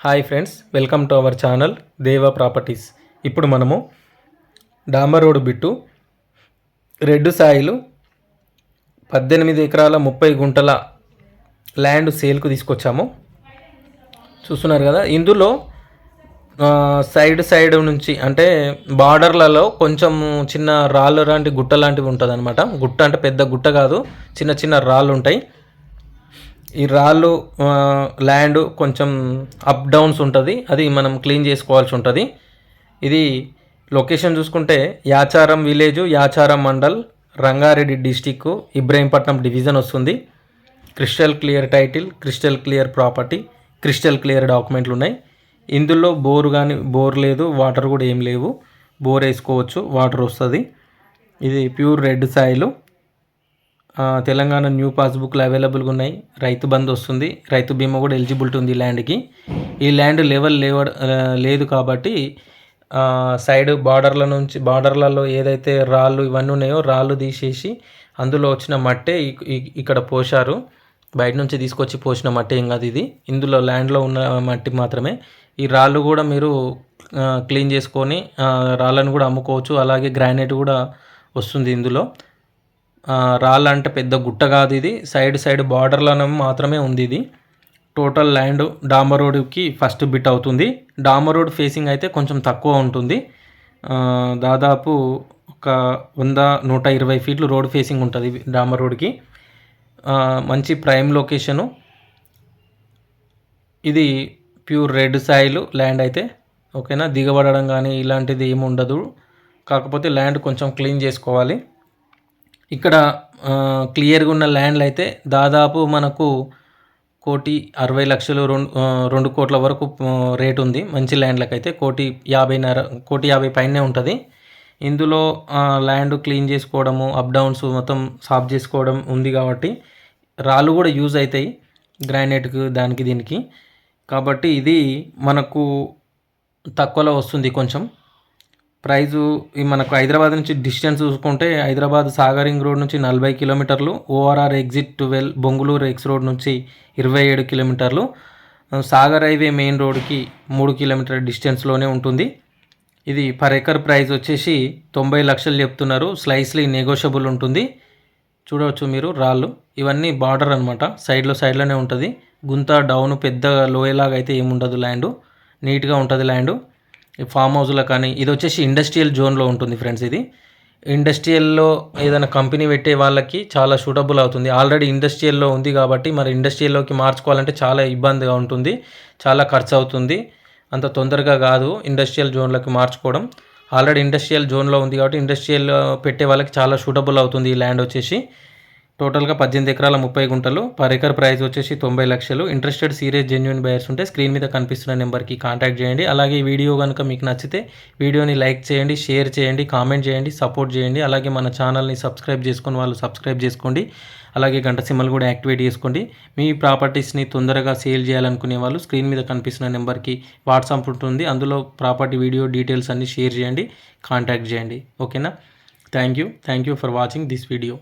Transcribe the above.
Hi friends welcome to our channel Deva properties. ఇప్పుడు మనము డాంబర్ రోడ్ బిట్టు రెడ్డు సాయిలు పద్దెనిమిది ఎకరాల ముప్పై గుంటల ల్యాండ్ సేల్కు తీసుకొచ్చాము. చూస్తున్నారు కదా ఇందులో సైడ్ సైడ్ నుంచి అంటే బార్డర్లలో కొంచెం చిన్న రాళ్ళు లాంటి గుట్ట లాంటివి ఉంటుంది అనమాట గుట్ట అంటే పెద్ద గుట్ట కాదు చిన్న చిన్న రాళ్ళు ఉంటాయి. ఈ రాళ్ళు ల్యాండ్ కొంచెం అప్ డౌన్స్ ఉంటుంది. అది మనం క్లీన్ చేసుకోవాల్సి ఉంటుంది. ఇది లొకేషన్ చూసుకుంటే Yacharam village Yacharam mandal Rangareddy district Ibrahimpatnam division వస్తుంది. Crystal clear title crystal clear property crystal clear డాక్యుమెంట్లు ఉన్నాయి. ఇందులో బోర్ కానీ బోర్ లేదు వాటర్ కూడా ఏం లేవు. బోర్ వేసుకోవచ్చు వాటర్ వస్తుంది. ఇది pure red soil Telangana new పాస్బుక్లు అవైలబుల్గా ఉన్నాయి. రైతు బంద్ వస్తుంది. రైతు బీమా కూడా ఎలిజిబిలిటీ ఉంది ఈ ల్యాండ్కి. ఈ ల్యాండ్ లెవెల్ లేవ లేదు కాబట్టి సైడ్ బార్డర్ల నుంచి బార్డర్లలో ఏదైతే రాళ్ళు ఇవన్నీ ఉన్నాయో రాళ్ళు తీసేసి అందులో వచ్చిన మట్టే ఇక్కడ పోశారు. బయట నుంచి తీసుకొచ్చి పోసిన మట్టి ఏం కాదు ఇది. ఇందులో ల్యాండ్లో ఉన్న మట్టి మాత్రమే. ఈ రాళ్ళు కూడా మీరు క్లీన్ చేసుకొని రాళ్ళను కూడా అమ్ముకోవచ్చు. అలాగే గ్రానైట్ కూడా వస్తుంది ఇందులో. రాళ్ళు అంటే పెద్ద గుట్ట కాదు ఇది. సైడ్ సైడ్ బార్డర్లోనే మాత్రమే ఉంది ఇది. టోటల్ ల్యాండ్ డాంబర్ రోడ్కి ఫస్ట్ బిట్ అవుతుంది. డాంబర్ రోడ్ ఫేసింగ్ అయితే కొంచెం తక్కువ ఉంటుంది. దాదాపు ఒక వంద నూట ఇరవై ఫీట్లు రోడ్ ఫేసింగ్ ఉంటుంది డాంబర్ రోడ్కి మంచి ప్రైమ్ లొకేషను. ఇది ప్యూర్ రెడ్ సాయిల్ ల్యాండ్ అయితే. ఓకేనా? దిగబడడం కానీ ఇలాంటిది ఏమి ఉండదు. కాకపోతే ల్యాండ్ కొంచెం క్లీన్ చేసుకోవాలి. ఇక్కడ క్లియర్గా ఉన్న ల్యాండ్లు అయితే దాదాపు మనకు కోటి అరవై లక్షలు రెండు రెండు కోట్ల వరకు రేట్ ఉంది. మంచి ల్యాండ్లకు అయితే కోటి యాభైన్నర కోటి యాభై పైనే ఉంటుంది. ఇందులో ల్యాండ్ క్లీన్ చేసుకోవడము అప్ డౌన్స్ మొత్తం సాఫ్ చేసుకోవడం ఉంది కాబట్టి రాళ్ళు కూడా యూజ్ అవుతాయి గ్రానైట్కి దానికి దీనికి. కాబట్టి ఇది మనకు తక్కువలో వస్తుంది కొంచెం. ప్రైజు ఈ మనకు హైదరాబాద్ నుంచి డిస్టెన్స్ చూసుకుంటే హైదరాబాద్ సాగరింగ్ రోడ్ నుంచి నలభై కిలోమీటర్లు ORR exit twelve Bongulur X road నుంచి ఇరవై ఏడు కిలోమీటర్లు సాగర్ హైవే మెయిన్ రోడ్కి మూడు కిలోమీటర్ డిస్టెన్స్లోనే ఉంటుంది. ఇది పర్ ఎకర్ ప్రైస్ వచ్చేసి తొంభై లక్షలు చెప్తున్నారు. స్లైస్లీ నెగోషియబుల్ ఉంటుంది. చూడవచ్చు మీరు రాళ్ళు. ఇవన్నీ బార్డర్ అనమాట సైడ్లో సైడ్లోనే ఉంటుంది. గుంత డౌన్ పెద్ద లోయలాగా అయితే ఏముండదు ల్యాండ్. నీట్గా ఉంటుంది ల్యాండ్. ఫామ్ హౌస్లో కానీ ఇది వచ్చేసి ఇండస్ట్రియల్ జోన్లో ఉంటుంది ఫ్రెండ్స్ ఇది. ఇండస్ట్రియల్లో ఏదైనా కంపెనీ పెట్టే వాళ్ళకి చాలా సూటబుల్ అవుతుంది. ఆల్రెడీ ఇండస్ట్రియల్లో ఉంది కాబట్టి మరి ఇండస్ట్రియల్లోకి మార్చుకోవాలంటే చాలా ఇబ్బందిగా ఉంటుంది. చాలా ఖర్చు అవుతుంది. అంత తొందరగా కాదు ఇండస్ట్రియల్ జోన్లోకి మార్చుకోవడం. ఆల్రెడీ ఇండస్ట్రియల్ జోన్లో ఉంది కాబట్టి ఇండస్ట్రియల్ పెట్టే వాళ్ళకి చాలా సూటబుల్ అవుతుంది ఈ ల్యాండ్ వచ్చేసి. టోటల్గా పద్దెనిమిది ఎకరాల ముప్పై గుంటలు. పర్ ఎకర్ ప్రైస్ వచ్చేసి తొంభై లక్షలు. ఇంట్రెస్టెడ్ సీరియస్ జెన్యున్ బయర్స్ ఉంటే స్క్రీన్ మీద కనిపిస్తున్న నెంబర్కి కాంటాక్ట్ చేయండి. అలాగే ఈ వీడియో కనుక మీకు నచ్చితే వీడియోని లైక్ చేయండి షేర్ చేయండి కామెంట్ చేయండి సపోర్ట్ చేయండి. అలాగే మన ఛానల్ని సబ్స్క్రైబ్ చేసుకుని వాళ్ళు సబ్స్క్రైబ్ చేసుకోండి. అలాగే గంట సిమ్మలు కూడా యాక్టివేట్ చేసుకోండి. మీ ప్రాపర్టీస్ని తొందరగా సేల్ చేయాలనుకునే వాళ్ళు స్క్రీన్ మీద కనిపిస్తున్న నెంబర్కి వాట్సాప్ ఉంటుంది. అందులో ప్రాపర్టీ వీడియో డీటెయిల్స్ అన్ని షేర్ చేయండి కాంటాక్ట్ చేయండి. ఓకేనా? Thank you. Thank you for watching this video.